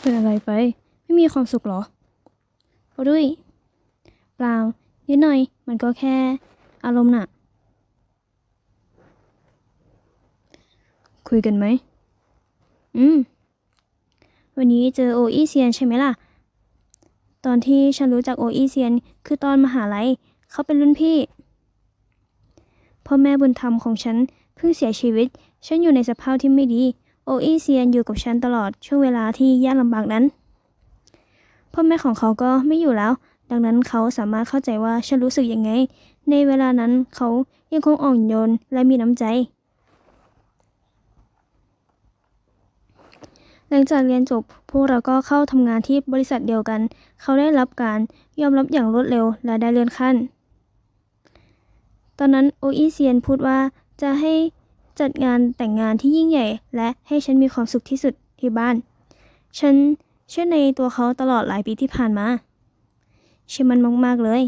เป็นอะไรไป ไม่มีความสุขเหรอโอ้ด้วย เปล่า นิดหน่อย มันก็แค่ อารมณ์น่ะ คุยกันไหม อืม วันนี้เจอโออีเซียนใช่ไหมล่ะ ตอนที่ฉันรู้จักโออีเซียน คือตอนมหาลัย เขาเป็นรุ่นพี่ พ่อแม่บุญธรรมของฉันเพิ่งเสียชีวิต ฉันอยู่ในสภาพที่ไม่ดี ออีเซียนอยู่กับฉันตลอดช่วงเวลาที่ยากลำบากนั้น พ่อแม่ของเขาก็ไม่อยู่แล้ว ดังนั้นเขาสามารถเข้าใจว่าฉันรู้สึกยังไง ในเวลานั้นเขายังคงอ่อนโยนและมีน้ำใจ หลังจากเรียนจบพวกเราก็เข้าทำงานที่บริษัทเดียวกัน เขาได้รับการยอมรับอย่างรวดเร็วและได้เลื่อนขั้น ตอนนั้นโออีเซียนพูดว่าจะให้ จัดงานแต่งงานที่ยิ่งใหญ่ และให้ฉันมีความสุขที่สุดที่บ้าน ฉันเชื่อในตัวเขาตลอดหลายปีที่ผ่านมาเชื่อมันมาก ๆ เลย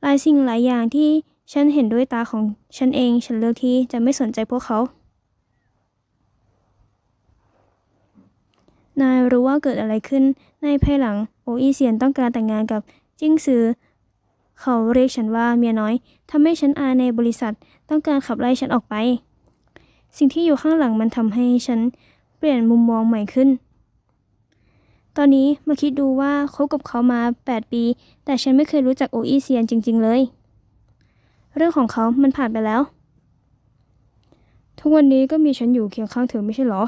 หลายสิ่งหลายอย่างที่ฉันเห็นด้วยตาของฉันเอง ฉันเลือกที่จะไม่สนใจพวกเขา นายรู้ว่าเกิดอะไรขึ้น ในภายหลังโออีเซียนต้องการแต่งงานกับจิ้งซือ เขาเรียกฉันว่าเมียน้อย ทำให้ฉันอายในบริษัท ต้องการขับไล่ฉันออกไป สิ่งที่อยู่ข้างหลังมันทำให้ฉันเปลี่ยนมุมมองใหม่ขึ้น ตอนนี้มาคิดดูว่าคบกับเขามา 8 ปี แต่ฉันไม่เคยรู้จักโออีเซียนจริง ๆ เลย เรื่องของเขามันผ่านไปแล้ว ทุกวันนี้ก็มีฉันอยู่เคียงข้างเธอไม่ใช่เหรอ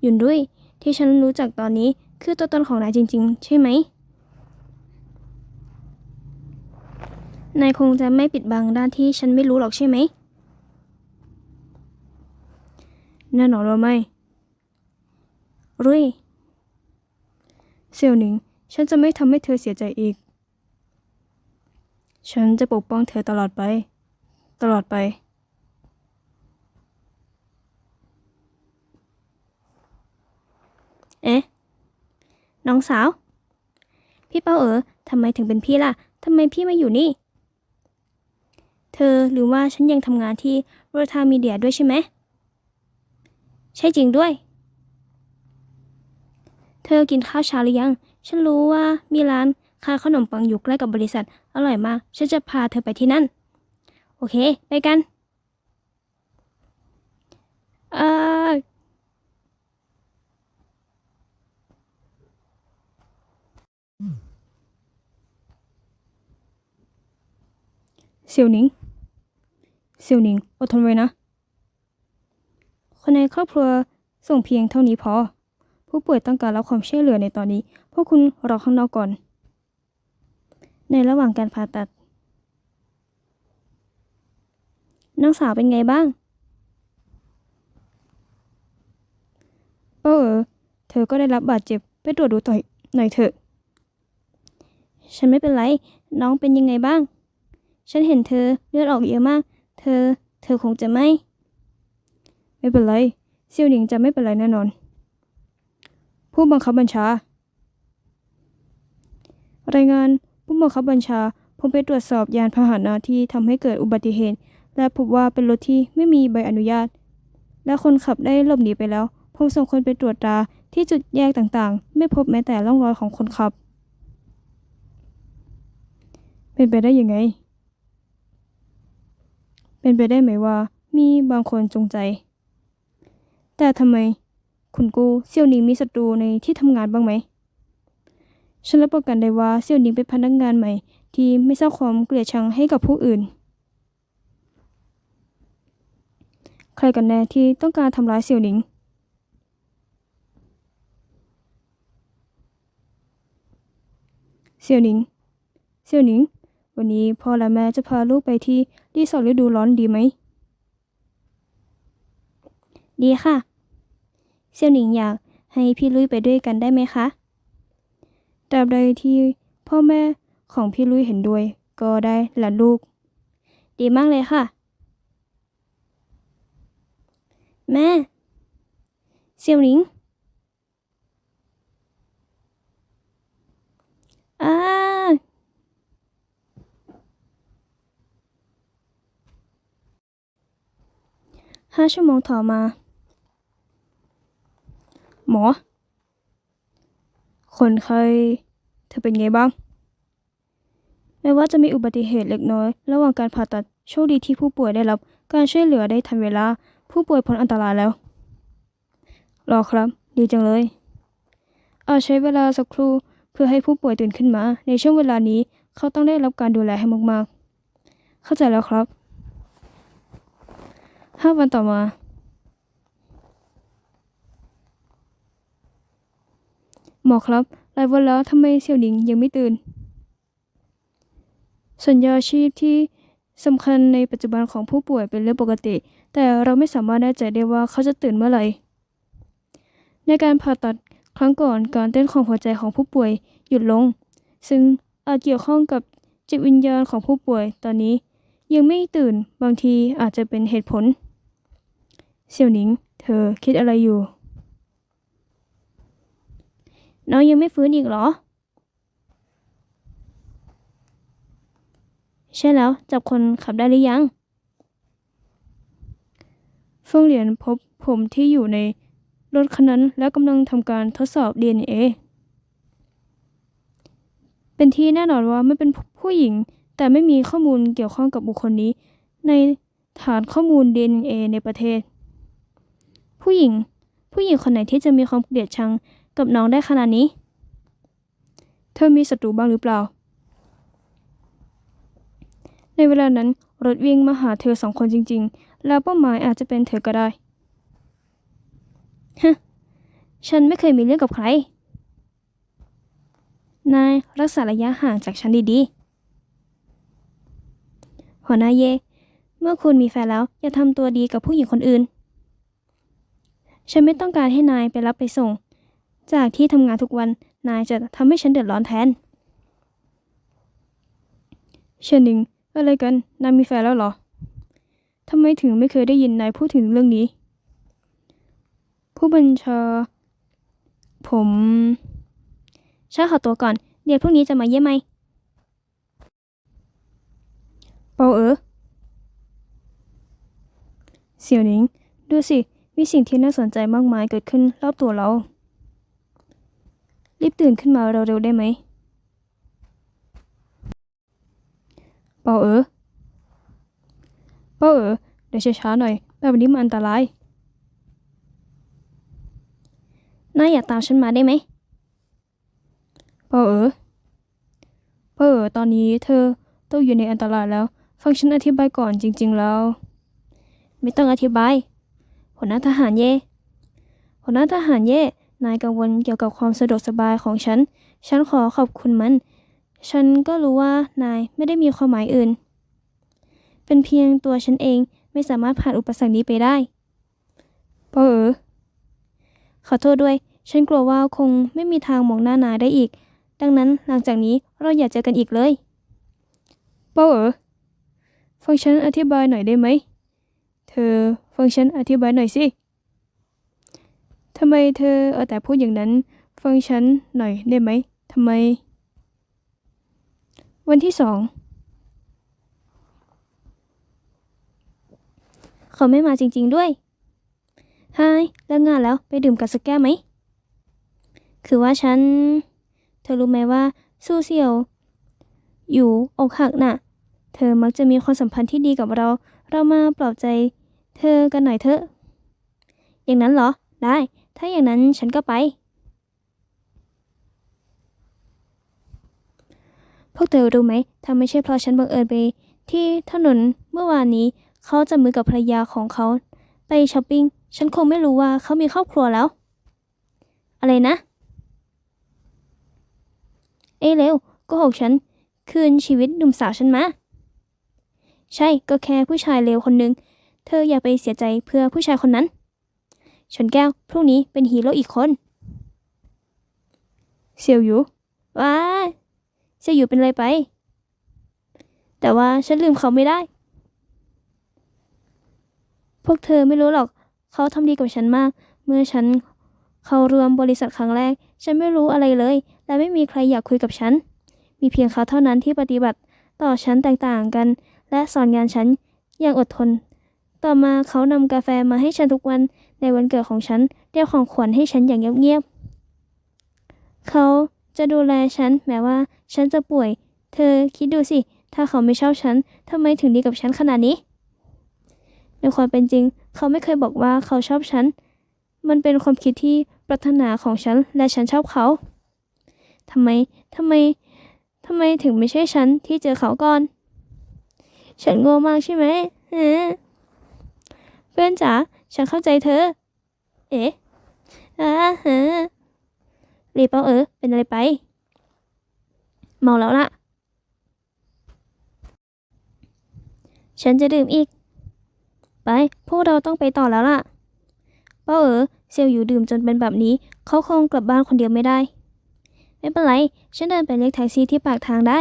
หยุนด้วยที่ฉันรู้จักตอนนี้คือตัวตนของนายจริง ๆ ใช่ไหม นายคงจะไม่ปิดบังด้านที่ฉันไม่รู้หรอกใช่ไหมแน่นอนว่าไม่ รุ่ยเสี่ยวหนิง ฉันจะไม่ทำให้เธอเสียใจอีก ฉันจะปกป้องเธอตลอดไป ตลอดไป เอ๊ะ น้องสาว พี่เป้าเอ๋อทำไมถึงเป็นพี่ล่ะทำไมพี่มาอยู่นี่ เธอหรือว่าฉันยังทำงานที่โรทามีเดียด้วยใช่ไหม ใช่จริงด้วย เธอกินข้าวเช้าหรือยัง ฉันรู้ว่ามีร้านขายขนมปังอยู่ใกล้กับบริษัท อร่อยมาก ฉันจะพาเธอไปที่นั่น โอเค ไปกันเอ่อเสี่ยวหนิง เสี่ยวหนิงอดทนไว้นะ คนในครอบครัวส่งเพียงเท่านี้พอ ผู้ป่วยต้องการรับความช่วยเหลือในตอนนี้ พวกคุณรอข้างนอกก่อน ในระหว่างการผ่าตัด น้องสาวเป็นไงบ้างเป้าเออ เธอก็ได้รับบาดเจ็บ ไปตรวจดูต่อยหน่อยเถอะ ฉันไม่เป็นไร น้องเป็นยังไงบ้าง ฉันเห็นเธอเลือดออกเยอะมาก เธอ เธอคงจะไม่ ไม่เป็นไร เซียวหนิงจะไม่เป็นไรแน่นอน ผู้บังคับบัญชา รายงานผู้บังคับบัญชา ผมไปตรวจสอบยานพาหนะที่ทำให้เกิดอุบัติเหตุ และพบว่าเป็นรถที่ไม่มีใบอนุญาต และคนขับได้หลบหนีไปแล้ว ผมส่งคนไปตรวจตราที่จุดแยกต่างๆ ไม่พบแม้แต่ร่องรอยของคนขับ เป็นไปได้ยังไง เป็นไปได้ไหมว่า มีบางคนจงใจ แต่ทำไม คุณกูเซี่ยวหนิงมีศัตรูในที่ทำงานบ้างไหม ฉันรับประกันได้ว่าเซี่ยวหนิงเป็นพนักงานใหม่ ที่ไม่สร้างความเกลียดชังให้กับผู้อื่น ใครกันแน่ที่ต้องการทำร้ายเซี่ยวหนิงเซี่ยวหนิงเซี่ยวหนิง วันนี้พ่อและแม่จะพาลูกไปที่รีสอร์ทฤดูร้อนดีไหม ดีค่ะ เซี่ยวหนิงอยากให้พี่ลุยไปด้วยกันได้ไหมคะตราบใดที่พ่อแม่ของพี่ลุยเห็นด้วย ก็ได้หลานลูก ดีมากเลยค่ะ แม่ เซี่ยวหนิงอ้า ห้าชั่วโมงต่อมา หมอ คนไข้เธอเป็นไงบ้าง แม้ว่าจะมีอุบัติเหตุเล็กน้อย ระหว่างการผ่าตัด โชคดีที่ผู้ป่วยได้รับ การช่วยเหลือได้ทันเวลา ผู้ป่วยพ้นอันตรายแล้ว รอครับ ดีจังเลย อาจใช้เวลาสักครู่เพื่อให้ผู้ป่วยตื่นขึ้นมา ในช่วงเวลานี้เขาต้องได้รับการดูแลให้มากๆ เข้าใจแล้วครับ ห้าวันต่อมา หมอครับหลายวันแล้วทำไมเสี่ยวหนิงยังไม่ตื่น สัญญาชีพที่สำคัญในปัจจุบันของผู้ป่วยเป็นเรื่องปกติ แต่เราไม่สามารถแน่ใจได้ว่าเขาจะตื่นเมื่อไหร่ ในการผ่าตัดครั้งก่อนการเต้นของหัวใจของผู้ป่วยหยุดลง ซึ่งอาจเกี่ยวข้องกับจิตวิญญาณของผู้ป่วยตอนนี้ ยังไม่ตื่นบางทีอาจจะเป็นเหตุผล เสี่ยวหนิง เธอคิดอะไรอยู่ น้องยังไม่ฟื้นอีกเหรอ ใช่แล้ว จับคนขับได้หรือยังเฟิงเหรียญพบผมที่อยู่ในรถคันนั้นและกำลังทำการทดสอบ DNA เป็นที่แน่นอนว่าไม่เป็นผู้หญิง แต่ไม่มีข้อมูลเกี่ยวข้องกับบุคคลนี้ ในฐานข้อมูล DNA ในประเทศ ผู้หญิง ผู้หญิงคนไหนที่จะมีความเกลียดชังกับน้องได้ขนาดนี้ เธอมีศัตรูบ้างหรือเปล่า ในเวลานั้นรถวิ่งมาหาเธอสองคนจริง ๆ แล้วเป้าหมายอาจจะเป็นเธอก็ได้ฮะฉันไม่เคยมีเรื่องกับใคร นายรักษาระยะห่างจากฉันดีๆ หัวหน้าเย เมื่อคุณมีแฟนแล้ว อย่าทำตัวดีกับผู้หญิงคนอื่น ฉันไม่ต้องการให้นายไปรับไปส่ง จากที่ทำงานทุกวัน นายจะทำให้ฉันเดือดร้อนแทนเชนนิงอะไรกัน นายมีแฟนแล้วเหรอทำไมถึงไม่เคยได้ยินนายพูดถึงเรื่องนี้ ผู้บัญชา ผมฉันขอตัวก่อน เดี๋ยวพรุ่งนี้จะมาเยี่ยมไหมเปาเอ๋อเสี่ยวหนิง ดูสิ มีสิ่งที่น่าสนใจมากมายเกิดขึ้นรอบตัวเรา รีบตื่นขึ้นมาเร็วๆได้ไหม เปาเอ๋อเปาเอ๋อเดี๋ยวช้าๆหน่อย แบบนี้มันอันตรายนายอยากตามฉันมาได้ไหมเปาเอ๋อเปาเอ๋อตอนนี้เธอต้องอยู่ในอันตรายแล้ว ฟังฉันอธิบายก่อนจริง ๆแล้ว ไม่ต้องอธิบาย หัวหน้าทหารเย่หัวหน้าทหารเย่นายกังวลเกี่ยวกับความสะดวกสบายของฉัน ฉันขอขอบคุณมัน ฉันก็รู้ว่านายไม่ได้มีความหมายอื่น เป็นเพียงตัวฉันเองไม่สามารถผ่านอุปสรรคนี้ไปได้ปาเอ๋อขอโทษด้วย ฉันกลัวว่าคงไม่มีทางมองหน้านายได้อีก ดังนั้นหลังจากนี้เราอย่าเจอกันอีกเลยป้าเอ๋อฟังฉันอธิบายหน่อยได้ไหม เธอ ฟังฉันอธิบายหน่อยสิทำไมเธอเอาแต่พูดอย่างนั้น ฟังฉันหน่อยได้ไหมทำไม วันที่สองเขาไม่มาจริง ๆด้วยฮายเลิกงานแล้วไปดื่มกันสักแก้วไหม คือว่าฉัน เธอรู้ไหมว่าสู้เสี่ยว อยู่อกหักน่ะ เธอมักจะมีความสัมพันธ์ที่ดีกับเรา เรามาปลอบใจ เธอกันหน่อยเถอะ อย่างนั้นเหรอ ได้ ถ้าอย่างนั้นฉันก็ไป พวกเธอรู้ไหมถ้าไม่ใช่เพราะฉันบังเอิญไป ที่ถนนเมื่อวานนี้ เขาจะมือกับภรรยาของเขา ไปช้อปปิ้ง ฉันคงไม่รู้ว่าเขามีครอบครัวแล้ว อะไรนะ เอ้ยเร็วโก็หกฉัน คืนชีวิตหนุ่มสาวฉันมา ใช่ ก็แค่ผู้ชายเลวคนหนึ่ง เธออย่าไปเสียใจเพื่อผู้ชายคนนั้น ชนแก้ว พรุ่งนี้เป็นฮีโร่อีกคนเซียวหยูว้าเซียวหยูเป็นอะไรไป แต่ว่าฉันลืมเขาไม่ได้ พวกเธอไม่รู้หรอก เขาทำดีกับฉันมาก เมื่อฉันเข้ารวมบริษัทครั้งแรก ฉันไม่รู้อะไรเลย และไม่มีใครอยากคุยกับฉัน มีเพียงเขาเท่านั้นที่ปฏิบัติต่อฉันแตกต่างกัน และสอนงานฉันอย่างอดทน ต่อมาเขานำกาแฟมาให้ฉันทุกวันในวันเกิดของฉันเรียกของขวัญให้ฉันอย่างเงียบๆเขาจะดูแลฉันแม้ว่าฉันจะป่วย เธอคิดดูสิ ถ้าเขาไม่ชอบฉันทำไมถึงดีกับฉันขนาดนี้ ในความเป็นจริง เขาไม่เคยบอกว่าเขาชอบฉัน มันเป็นความคิดที่ปรารถนาของฉันและฉันชอบเขาทำไมทำไมทำไมถึงไม่ใช่ฉันที่เจอเขาก่อน ฉันโง่มากใช่ไหมเออ เพื่อนจ๋าฉันเข้าใจเธอ เอ๊ะอ่าฮะรีบเอาเออเป็นอะไรไป เมาแล้วล่ะ ฉันจะดื่มอีก ไป พวกเราต้องไปต่อแล้วล่ะ เป้าเออเซลอยู่ดื่มจนเป็นแบบนี้ เขาคงกลับบ้านคนเดียวไม่ได้ ไม่เป็นไร ฉันเดินไปเรียกแท็กซี่ที่ปากทางได้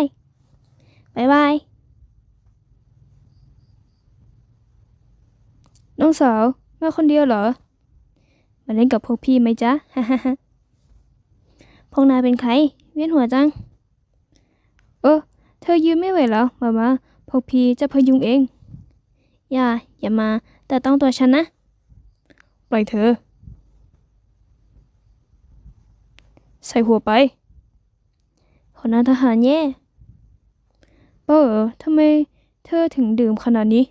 บายบาย น้องสาว มาคนเดียวเหรอ มาเล่นกับพวกพี่ไหมจ๊ะฮ่าฮ่าฮ่าพวกนาเป็นใคร เวียนหัวจัง เออ เธอยืนไม่ไหวแล้วมามาพวกพี่จะพยุงเอง อย่า อย่ามา แต่ต้องตัวฉันนะ ปล่อยเธอ ใส่หัวไปหัวหน้าทหารแย่บ้าเออทำไมเธอถึงดื่มขนาดนี้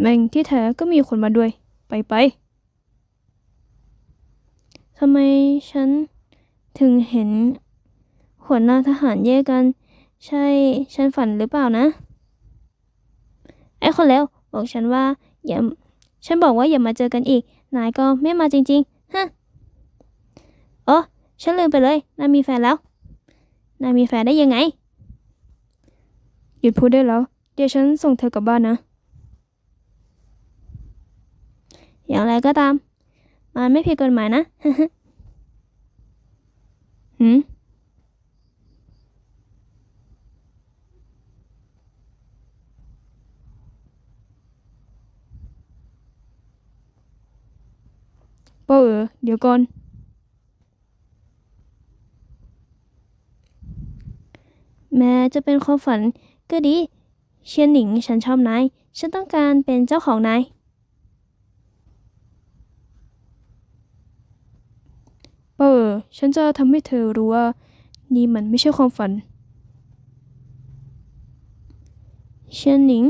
แม่งที่แท้ก็มีคนมาด้วย ไปไปทำไมฉันถึงเห็นหัวหน้าทหารแยกกัน ใช่ฉันฝันหรือเปล่านะ ไอ้คนแล้วบอกฉันว่าอย่าฉันบอกว่าอย่ามาเจอกันอีก นายก็ไม่มาจริงๆฮะโอ้ฉันลืมไปเลยนายมีแฟนแล้วนายมีแฟนได้ยังไง หยุดพูดได้แล้ว เดี๋ยวฉันส่งเธอกลับบ้านนะ อย่างไรก็ตาม มันไม่ผิดกฎหมายนะหืมป้าเออเดี๋ยวก่อน แม้จะเป็นความฝันก็ดี เชียนหนิงฉันชอบนาย ฉันต้องการเป็นเจ้าของนาย เป้าเออฉันจะทำให้เธอรู้ว่า นี่มันไม่ใช่ความฝันเชียนหนิง